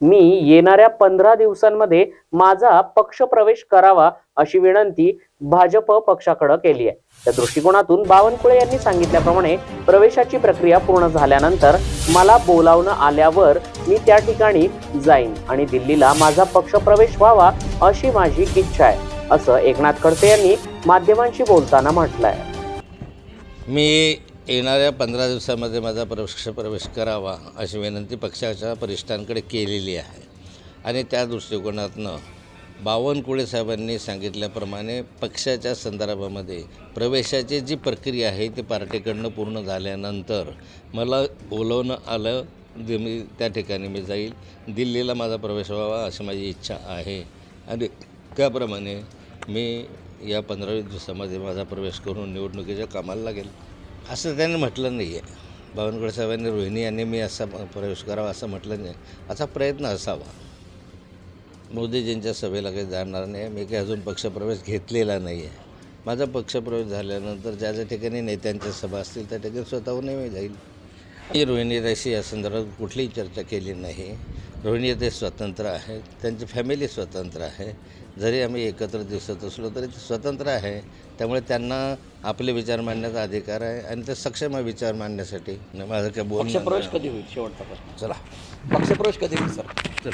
मी येणाऱ्या पंधरा दिवसांमध्ये माझा पक्ष प्रवेश करावा अशी विनंती भाजप पक्षाकडे केली आहे. त्या दृष्टिकोनातून बावनकुळे यांनी सांगितल्याप्रमाणे प्रवेशाची प्रक्रिया पूर्ण झाल्यानंतर मला बोलावणं आल्यावर मी त्या ठिकाणी जाईन आणि दिल्लीला माझा पक्ष प्रवेश व्हावा अशी माझी इच्छा आहे असं एकनाथ खडसे यांनी माध्यमांशी बोलताना म्हटलंय. मी येणाऱ्या पंधरा दिवसामध्ये माझा पक्ष प्रवेश करावा अशी विनंती पक्षाच्या वरिष्ठांकडे केलेली आहे. आणि त्या दृष्टिकोनातनं बावनकुळे साहेबांनी सांगितल्याप्रमाणे पक्षाच्या संदर्भामध्ये प्रवेशाची जी प्रक्रिया आहे ती पार्टीकडनं पूर्ण झाल्यानंतर मला बोलवणं आलं जे मी त्या ठिकाणी मी जाईल. दिल्लीला माझा प्रवेश व्हावा अशी माझी इच्छा आहे. आणि त्याप्रमाणे मी या पंधरावीस दिवसामध्ये माझा प्रवेश करून निवडणुकीच्या कामाला लागेल. असं त्यांनी म्हटलं नाही आहे. बावनकुळे साहेबांनी रोहिणी यांनी मी असा प्रवेश करावा असं म्हटलं नाही असा प्रयत्न असावा. मोदीजींच्या सभेला काही जाणार नाही मी काही अजून पक्षप्रवेश घेतलेला नाही आहे. माझा पक्षप्रवेश झाल्यानंतर ज्या ज्या ठिकाणी नेत्यांच्या सभा असतील त्या ठिकाणी स्वतःहूनही मी जाईल. मी रोहिणीताईशी या संदर्भात कुठलीही चर्चा केली नाही. रोहिणी ते स्वतंत्र आहेत त्यांची फॅमिली स्वतंत्र आहे. जरी आम्ही एकत्र दिसत असलो तरी ते स्वतंत्र आहे. त्यामुळे त्यांना आपले विचार मांडण्याचा अधिकार आहे आणि ते सक्षम आहे विचार मांडण्यासाठी. माझं काय बोलणं पक्षप्रवेश. कधी होईल? शेवटचा प्रश्न. चला. पक्षप्रवेश कधी होईल सर? चल.